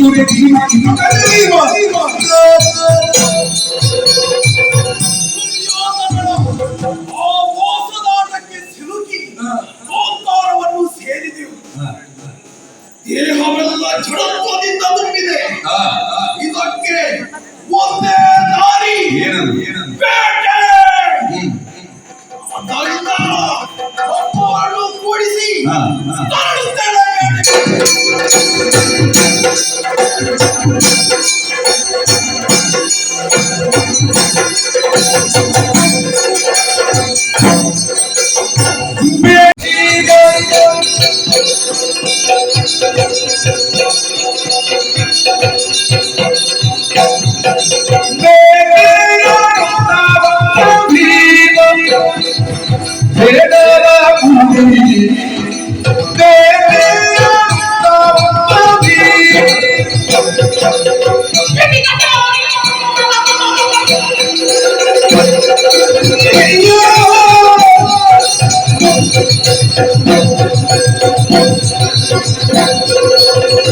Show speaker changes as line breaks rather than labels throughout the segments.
ನಂಗಿ ದೊಡ್ಡ
ಆ ಮೋಸದಾಟಕ್ಕೆ ಸಿಲುಕಿ ಓಂಕಾರವನ್ನು ಸೇರಿದೆವು ದೇಹವೆಲ್ಲ ಜಡತ್ವದಿಂದ ತುಂಬಿದೆ ಇದಕ್ಕೆ ಒಂದೇ ದಾರಿ
ಏನದು ಏನದು
ಬೇಟೆ ಆದ್ದರಿಂದ ಒಬ್ಬರನ್ನು ಕೂಡಿಸಿ Thank you.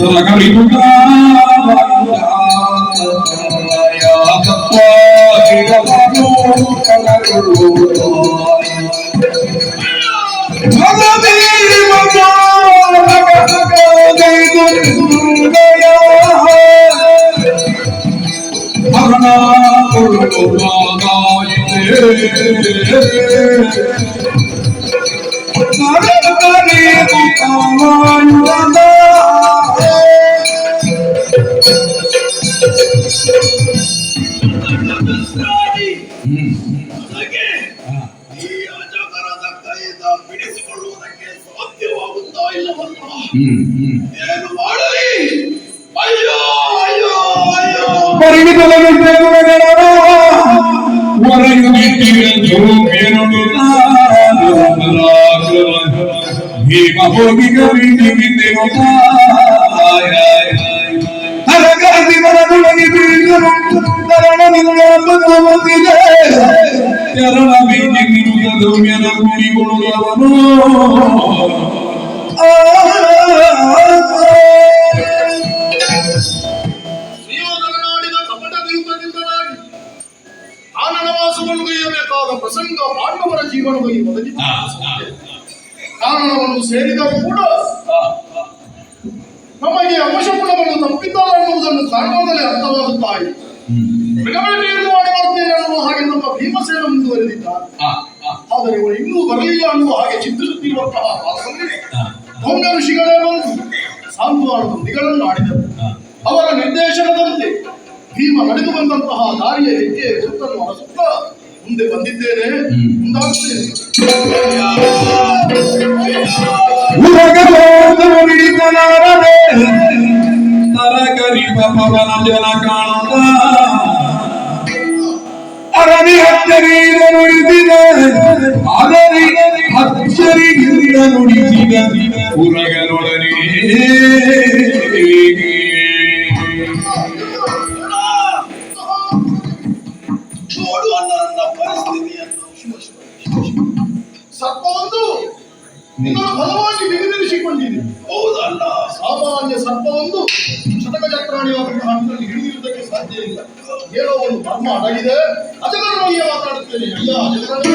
غريبك يا فتاك غفلوك Thank you. ಸಾಧ್ಯವಾಗುತ್ತಾ ಇಲ್ಲವಲ್ಲ ಏನು ಮಾಡಲಿ ಅಯ್ಯೋ ಗೈಯಬೇಕಾದ ಪ್ರಸಂಗ ಪಾಂಡವರ ಜೀವನದಲ್ಲಿ ಕಾನನವನ್ನು ಸೇರಿದರೂ ಕೂಡ ನಮಗೆ ಅವಶಗುಣವನ್ನು ತಪ್ಪಿದ್ದಾರೆ ಅನ್ನುವುದನ್ನು ಕಾರಣದಲ್ಲಿ ಅರ್ಥವಾಗುತ್ತಾ ಇದೆ ಮೃಗಬೇಟೆಯನ್ನು ಮಾಡಿ ಬರುತ್ತೇನೆ ಅನ್ನುವ ಹಾಗೆ ನಮ್ಮ ಭೀಮಸೇನ ಮುಂದುವರೆದಿದ್ದಾರೆ ಆದರೆ ಇವರು ಇನ್ನೂ ಬರಲಿಲ್ಲ ಅನ್ನುವ ಹಾಗೆ ಚಿಂತಿಸುತ್ತಿರುವಂತಹ
ಸೌಮ್ಯ ಋಷಿಗಳೇ ಬಂದು ಸಾಂತ್ವನದೊಂದಿಗಳನ್ನು ಆಡಿದರು ಅವರ ನಿರ್ದೇಶನದಂತೆ ಭೀಮ ನಡೆದು ಬಂದಂತಹ ದಾರಿಯ ಹೆಜ್ಜೆ ಸುತ್ತನ್ನು ಅರಸುತ್ತ ಮುಂದೆ ಬಂದಿದ್ದೇನೆ ಮುಂದಾಗುತ್ತೇನೆ
ತರಕರಿ ಪವನ ಜನ ಕಾಣದ ಅರಳಿ ಹತ್ತಿರ ನುಡಿಸಿದ ಅದರಿ ಅಚ್ಚರಿಯಿಂದ ನುಡಿಸಿದ
ಪುರಗಳೊಡನೆ ಸರ್ಪವೊಂದು ಬಲವಾಗಿ ಬಿಗಿದಿರಿಸಿಕೊಂಡಿದೆ ಹೌದಲ್ಲ ಸಾಮಾನ್ಯ ಸರ್ಪವೊಂದು ಶತಕ ಚಕ್ರಾಣಿಯಾದಂತಹ ಹಣ್ಣಿನಲ್ಲಿ ಹಿಡಿದಿರುವುದಕ್ಕೆ ಸಾಧ್ಯ ಇಲ್ಲ. ಏನೋ ಒಂದು ಧರ್ಮ ಅಡಗಿದೆ ಅಜಗರ್ಮಯ್ಯ ಮಾತಾಡುತ್ತೇನೆ. ಅಯ್ಯ ಅಜಗರನೇ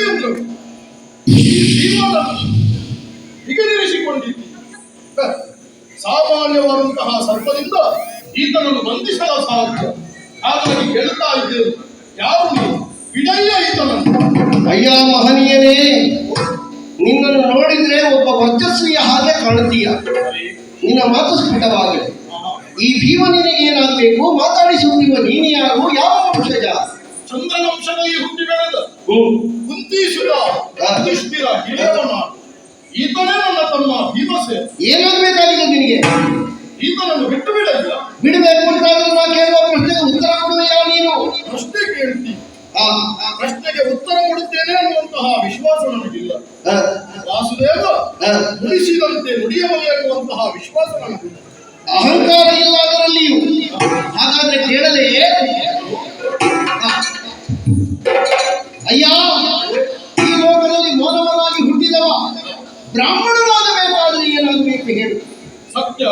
ಲೋಕದ ಹೊರಗೆ ಇಂದ್ರನು ಬಿಗದಿರಿಸಿಕೊಂಡಿದ್ದಿ ಹ, ಸಾಮಾನ್ಯವಾದಂತಹ ಸರ್ಪದಿಂದ ಈತನನ್ನು ಬಂಧಿಸಲ ಸಾಧ್ಯ. ಹಾಗಾಗಿ ಹೇಳ್ತಾ ಇದ್ದೇವೆ ಯಾರು ಇದಲ್ಲ ಈತನನ್ನು.
ಅಯ್ಯ ಮಹನೀಯನೇ ನಿನ್ನನ್ನು ನೋಡಿದ್ರೆ ಒಬ್ಬ ವರ್ಚಸ್ವಿಯ ಹಾಗೆ ಕಾಣುತ್ತೀಯ. ನಿನ್ನ ಮಾತು ಸ್ಫುಟವಾಗಲಿ ಈ ಭೀಮನಿಗೆ ಏನಾಗಬೇಕು? ಮಾತಾಡಿಸುತ್ತಿರುವ ನೀನು ಯಾರು? ಯಾವ ವಂಶಜ?
ಚಂದ್ರವಂಶದಲ್ಲಿ ಹುಟ್ಟಿ ಬೆಳೆದ ಕುಂತೀಸುರ ಯುಧಿಷ್ಠಿರ ಹಿರಿಯವನ ಈತನೇ ನನ್ನ ತಮ್ಮ ಭೀಮಸೆ
ಏನಾಗಬೇಕಾಗಿದೆ ನಿನಗೆ.
ಈತನನ್ನು ಬಿಟ್ಟು ಬಿಡಲ್ಲ
ಬಿಡಬೇಕು ಅಂತ ನಾ ಕೇಳುವ ಪ್ರಶ್ನೆಗೆ ಉತ್ತರ ಕೊಡುವೆಯಾ ನೀನು.
ಪ್ರಶ್ನೆ ಕೇಳ್ತಿ
ಆ,
ಪ್ರಶ್ನೆಗೆ ಉತ್ತರ ಕೊಡುತ್ತೇನೆ ಅನ್ನುವಂತಹ ವಿಶ್ವಾಸ ನನಗಿಲ್ಲ. ವಾಸುದೇವ. ನುಡಿಸಿದಂತೆ ನುಡಿಯಬಲ್ಲ ಎನ್ನುವಂತಹ ವಿಶ್ವಾಸ ನನಗಿಲ್ಲ.
ಅಹಂಕಾರ ಇಲ್ಲ ಅದರಲ್ಲಿಯೂ. ಹಾಗಾದ್ರೆ ಕೇಳಲೇ ಆ. ಅಯ್ಯ ಮಾನವನಾಗಿ ಹುಟ್ಟಿದವ ಬ್ರಾಹ್ಮಣನಾಗಬೇಕಾದ್ರೆ ಏನಾಗಬೇಕು ಹೇಳಿ
ಸತ್ಯ.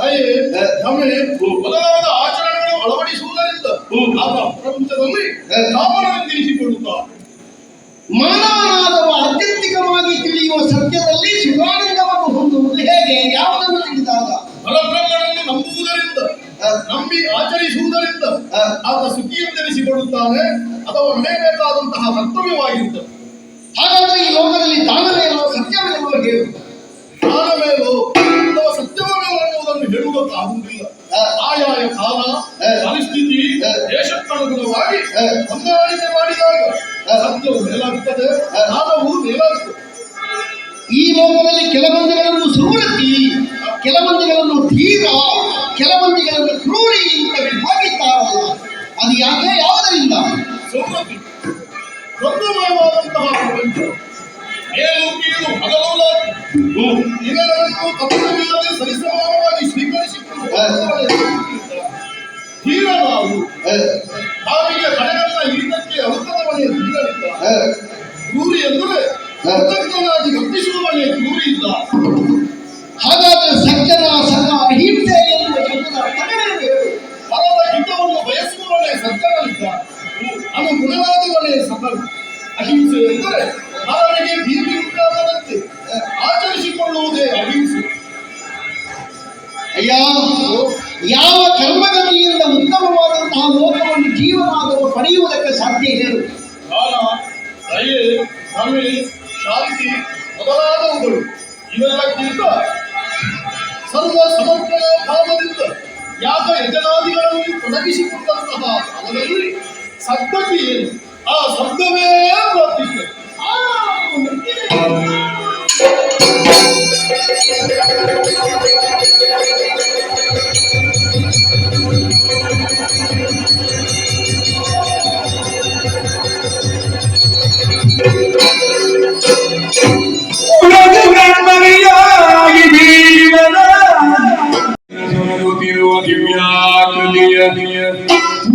ದಯೆ. ಕ್ಷಮೆ ಮೊದಲಾದ ಆಚರಣೆಗಳು ಅಳವಡಿಸುವುದರಿಂದ. ಆತ ಪ್ರಪಂಚದಲ್ಲಿ
ಆ.
ಕಾಮನವೆಂದಿರಿಸಿಕೊಳ್ಳುತ್ತಾ
ಮಾನವನಾದವ ಆತ್ಯಂತಿಕವಾಗಿ ತಿಳಿಯುವ ಸತ್ಯದಲ್ಲಿ ಶಿವಾನಂದವನ್ನು ಹೊಂದುವುದು ಹೇಗೆ ಯಾವುದನ್ನು ತಿಳಿದಾಗ
ಫಲಬ್ರಹ್ಮನನ್ನು ನಂಬುವುದರಿಂದ. ನಂಬಿ ಆಚರಿಸುವುದರಿಂದ. ಆತ ಸುಖಿಯೆಂದೆನಿಸಿಕೊಳ್ಳುತ್ತಾನೆ ಅಥವಾ ನಡೆಯಬೇಕಾದಂತಹ ಕರ್ತವ್ಯವಾಗಿರುತ್ತದೆ
ಹಾಗಾದ್ರೆ ಈ ಲೋಕದಲ್ಲಿ ದಾನವೇನೋ ಸತ್ಯವೇನೋ ಹೇಳು
ಅಥವಾ ಸತ್ಯವೇನೋ ಅನ್ನುವುದನ್ನು ಹೇಳುವುದಕ್ಕಾಗುವುದಿಲ್ಲ. ಆಯಾಯ ಕಾಲ. ಪರಿಸ್ಥಿತಿ. ದೇಶಕ್ಕನುಗುಣವಾಗಿ. ಹೊಂದಾಣಿಕೆ ಮಾಡಿದಾಗ. ಸತ್ಯವು ಮೇಲಾಗುತ್ತದೆ ದಾನವು ಮೇಲಾಗುತ್ತದೆ
ಈ ಲೋಕದಲ್ಲಿ ಕೆಲವೊಂದುಗಳನ್ನು ಸುವೃತ್ತಿ ಕೆಲವೊಂದುಗಳನ್ನು ಧೀರ ಕೆಲವೊಂದುಗಳನ್ನು ಕ್ರೂರಿ ಅಂತ ವಿಭಾಗಿಸ್ತಾರಲ್ಲ ಅದು ಯಾಕೆ ಯಾವುದರಿಂದ
ಸಮೃದ್ಧಿ ದ್ವಂದ್ವಮಯವಾದಂತಹ ಪ್ರಪಂಚ ಮೇಲು ಕೀಳು ಹಗಲು ಇವೆರಡನ್ನು ತಪ್ಪುಗಳಿಲ್ಲದೆ ಸರಿಸಮಾನವಾಗಿ ಸ್ವೀಕರಿಸಿಕೊಂಡು ಧೀರ ನಾವು ನಾವಿಗೆ ಕಡೆಗಣ್ಣ ಹಿಡಿತಕ್ಕೆ ಅನುಕೂಲವನ್ನೇ ಧೀರರಿದ್ದ
ಆ,
ಕ್ರೂರಿ ಎಂದರೆ ಕೃತಜ್ಞನಾಗಿ ವರ್ತಿಸುವವನೇ ಕ್ರೂರಿ ಇಲ್ಲ.
ಹಾಗಾದ್ರೆ ಸಜ್ಜನ ಸಣ್ಣ ಅಹಿಂಸೆ ಎನ್ನುವ ಶಬ್ದದ ಅರ್ಥವೇನು ಹೇಳು?
ಪರದ ಹಿತವನ್ನು ಬಯಸುವವನೇ ಸಜ್ಜನಿದ್ದ ಅನುಗುಣವಾದವನೇ ಸಫಲ ಅಹಿಂಸೆ ಎಂದರೆ ಅವರಿಗೆ ಭೀತಿ ಉಂಟಾಗದಂತೆ ಆಚರಿಸಿಕೊಳ್ಳುವುದೇ ಅಹಿಂಸೆ
ಅಯ್ಯ ಯಾವ ಕರ್ಮಗತಿಯಿಂದ ಉತ್ತಮವಾದಂತಹ ಲೋಕವನ್ನು ಜೀವನಾದರೂ ಪಡೆಯುವುದಕ್ಕೆ ಸಾಧ್ಯ ಹೇಳು
ದಾನ ದಯೆ ಕ್ಷಮೆ ಶಾಂತಿ ಮೊದಲಾದವುಗಳು ಇವೆಲ್ಲಕ್ಕಿಂತ ಸರ್ವ ಸಮರ್ಪಣ ಭಾವದಿಂದ ಯಾಗ ಯಜನಾದಿಗಳನ್ನು ತೊಡಗಿಸಿಕೊಂಡಂತಹ ಕಾಲದಲ್ಲಿ ಸದ್ಗತಿ ಏನು
ఆ శబ్దమే వర్తిస్తుంది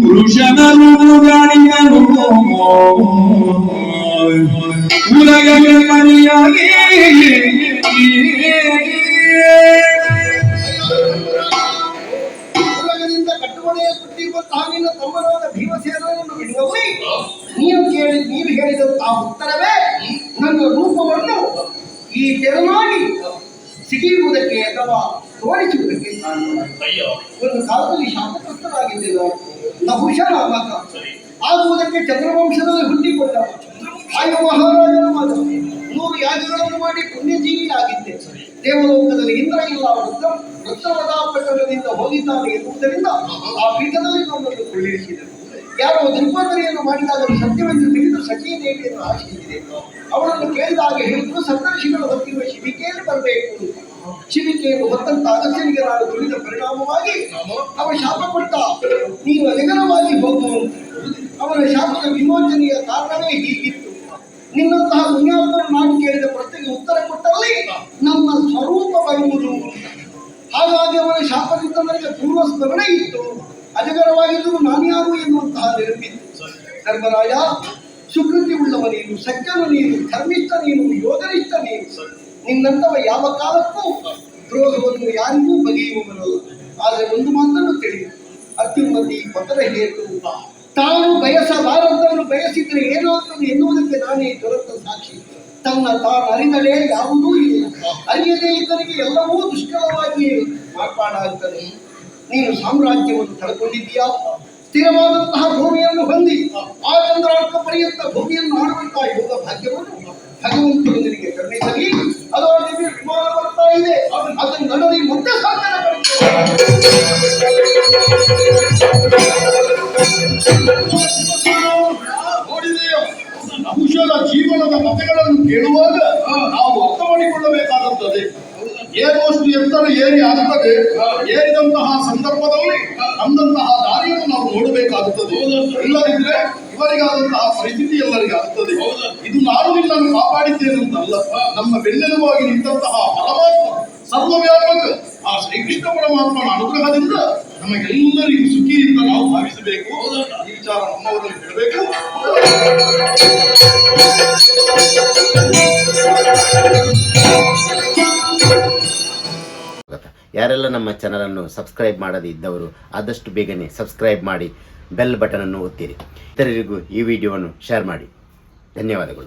Purushanaru ಕಟ್ಟುಮನೆಯ ಕೊಟ್ಟಿರುವಂತಹ ನಿನ್ನ ತಮ್ಮನಾದ ಭೀಮಸೇನನ್ನು ಬಿಡುವವೇ ನೀವು ಕೇಳಿ ನೀವು ಹೇಳಿದಂತಹ ಉತ್ತರವೇ ನನ್ನ ರೂಪವನ್ನು ಈ ತೆರನಾಗಿ ಸಿಗಿಯುವುದಕ್ಕೆ ಅಥವಾ ತೋರಿಸುವುದಕ್ಕೆ ಕಾರಣವಾಯಿತು. ಒಂದು ಕಾಲದಲ್ಲಿ ಶಾಪಗ್ರಸ್ತರಾಗಿದ್ದೆ ನಾವು ನಹುಷ ನಾಮಕ ಆಗುವುದಕ್ಕೆ ಚಂದ್ರವಂಶದಲ್ಲಿ ಹುಟ್ಟಿಕೊಂಡ ಆಯು ಮಹಾರಾಜನ ಮಾತು ನೂರು ಯಾಗಗಳನ್ನು ಮಾಡಿ ಪುಣ್ಯಜೀವಿಯಾಗಿದ್ದೆ. ದೇವಲೋಕದಲ್ಲಿ ಇಂದ್ರ ಇಲ್ಲ ವೃತ್ತ ವೃತ್ತವದಾಪಟ್ಟಣದಿಂದ ಹೋಗಿದ್ದಾನೆ ಎನ್ನುವುದರಿಂದ ಆ ಪೀಠದಲ್ಲಿ ನಮ್ಮನ್ನು ಕೊಳ್ಳಿರಿಸಿದರು. ಯಾರೋ ದುರ್ಬೋಧನೆಯನ್ನು ಮಾಡಿದಾಗ ಸತ್ಯವೆಂದು ತಿಳಿದು ಸಚಿ ದೇವಿಯನ್ನು ಆಶಿಸಿದೆ. ಅವಳನ್ನು ಕೇಳಿದಾಗ ಹೇಳಿದ್ರು ಸಂದರ್ಶಿಗಳು ಹೊತ್ತಿರುವ ಶಿಬಿಕೆಯಲ್ಲಿ ಬರಬೇಕು. ಶಿಬಿಕೆಯನ್ನು ಹೊತ್ತಂತ ಅಗತ್ಯನಿಗೆ ನಾನು ದುಡಿದ ಪರಿಣಾಮವಾಗಿ ಅವ ಶಾಪ ಕೊಟ್ಟ ನೀನು ಅಜಗರವಾಗಿ ಹೋಗು. ಅವನ ಶಾಸ್ತ್ರ ವಿಮೋಚನೆಯ ಕಾರಣವೇ ಹೀಗಿತ್ತು. ನಿನ್ನಂತಹ ಪುಣ್ಯಾತ್ಮರು ನಾನು ಕೇಳಿದ ಪ್ರಶ್ನೆಗೆ ಉತ್ತರ ಕೊಟ್ಟಲ್ಲಿ ನಮ್ಮ ಸ್ವರೂಪ ಬರುವುದು ಹಾಗಾಗಿ ಅವನ ಶಾಪದಿಂದ ನನಗೆ ಪೂರ್ವ ಸ್ಮರಣೆ ಇತ್ತು. ಅಜಗರವಾಗಿದ್ದರೂ ನಾನ್ಯಾರು ಎನ್ನುವಂತಹ ನೆನಪಿತ್ತು ಧರ್ಮರಾಜ ಸುಕೃತಿ ಉಳ್ಳವ ನೀನು, ಸಜ್ಜನ ನೀನು, ಧರ್ಮಿಷ್ಠ ನೀನು ಯೋಧನಿಷ್ಟ ನೀನು. ನಿನ್ನಂತವ ಯಾವ ಕಾಲಕ್ಕೂ ದ್ರೋಹವನ್ನು ಯಾರಿಗೂ ಬಗೆಯುವವನಲ್ಲ. ಆದರೆ ಒಂದು ಮಾತನ್ನು ತಿಳಿದು ಅತ್ಯುನ್ನತಿ ಪತರ ಹೇತು ತಾನು ಬಯಸಬಾರದನ್ನು ಬಯಸಿದ್ರೆ ಏನಾಗ್ತದೆ ಎನ್ನುವುದಕ್ಕೆ ನಾನೇ ದೊರೆತ ಸಾಕ್ಷಿ. ತನ್ನ ತಾನು ಅರಿದಲೇ ಯಾವುದೂ ಇಲ್ಲ. ಅರಿಯದೇ ಇದ್ದರಿಗೆ ಎಲ್ಲವೂ ದುಷ್ಕರವಾಗಿ ಮಾರ್ಪಾಡಾಗುತ್ತದೆ ನೀನು ಸಾಮ್ರಾಜ್ಯವನ್ನು ಕಳ್ಕೊಂಡಿದ್ದೀಯಾ ಸ್ಥಿರವಾದಂತಹ ಭೂಮಿಯನ್ನು ಹೊಂದಿ, ಆ ಚಂದ್ರಾರ್ಥ ಪರ್ಯಂತ ಭೂಮಿಯನ್ನು ಮಾಡುವಂತಹ ಯೋಗ ಭಾಗ್ಯವನ್ನು ಭಗವಂತನು ನಿನಗೆ ಕರುಣಿಸಲಿ. ಅದು ನಿಮಗೆ ವಿಮಾನ ಬರ್ತಾ ಇದೆ. ಅದನ್ನು ನಡಲಿ ಮತ್ತೆ ಸಾಧನೆ
ನಹುಷನ ಜೀವನದ ಕಥೆಗಳನ್ನು ಕೇಳುವಾಗ ನಾವು ಅರ್ಥ ಮಾಡಿಕೊಳ್ಳಬೇಕಾಗುತ್ತದೆ ಏನೋಷ್ಟು ಎತ್ತರ ಏರಿ ಆಗ್ತದೆ ಏರಿದಂತಹ ಸಂದರ್ಭದಲ್ಲಿ ಅಂದಂತಹ ದಾರಿಯನ್ನು ನಾವು ನೋಡಬೇಕಾಗುತ್ತದೆ. ಇಲ್ಲದಿದ್ರೆ ಇವರಿಗಾದಂತಹ ಪರಿಸ್ಥಿತಿ ಎಲ್ಲರಿಗೆ ಆಗ್ತದೆ ಇದು ನಾನು ನಿನ್ನನ್ನು ಕಾಪಾಡಿದ್ದೇನಂತಲ್ಲ ನಮ್ಮ ಬೆನ್ನೆಲುಬಾಗಿ ನಿಂತಹ ಪರಮಾತ್ಮ ಸರ್ವವ್ಯಾಪಕ ಆ ಶ್ರೀಕೃಷ್ಣ ಪರಮಾತ್ಮನ ಅನುಗ್ರಹದಿಂದ ನಮಗೆಲ್ಲರಿಗೂ ಸುಖಿಯಿಂದ ನಾವು ಭಾವಿಸಬೇಕು. ಈ ವಿಚಾರ ನಮ್ಮವರಲ್ಲಿ ಬಿಡಬೇಕು
ಯಾರೆಲ್ಲ ನಮ್ಮ ಚಾನಲನ್ನು ಸಬ್ಸ್ಕ್ರೈಬ್ ಮಾಡದೇ ಇದ್ದವರು, ಆದಷ್ಟು ಬೇಗನೆ ಸಬ್ಸ್ಕ್ರೈಬ್ ಮಾಡಿ ಬೆಲ್ ಬಟನನ್ನು ಒತ್ತಿರಿ. ಇತರರಿಗೂ ಈ ವಿಡಿಯೋವನ್ನು ಶೇರ್ ಮಾಡಿ. ಧನ್ಯವಾದಗಳು.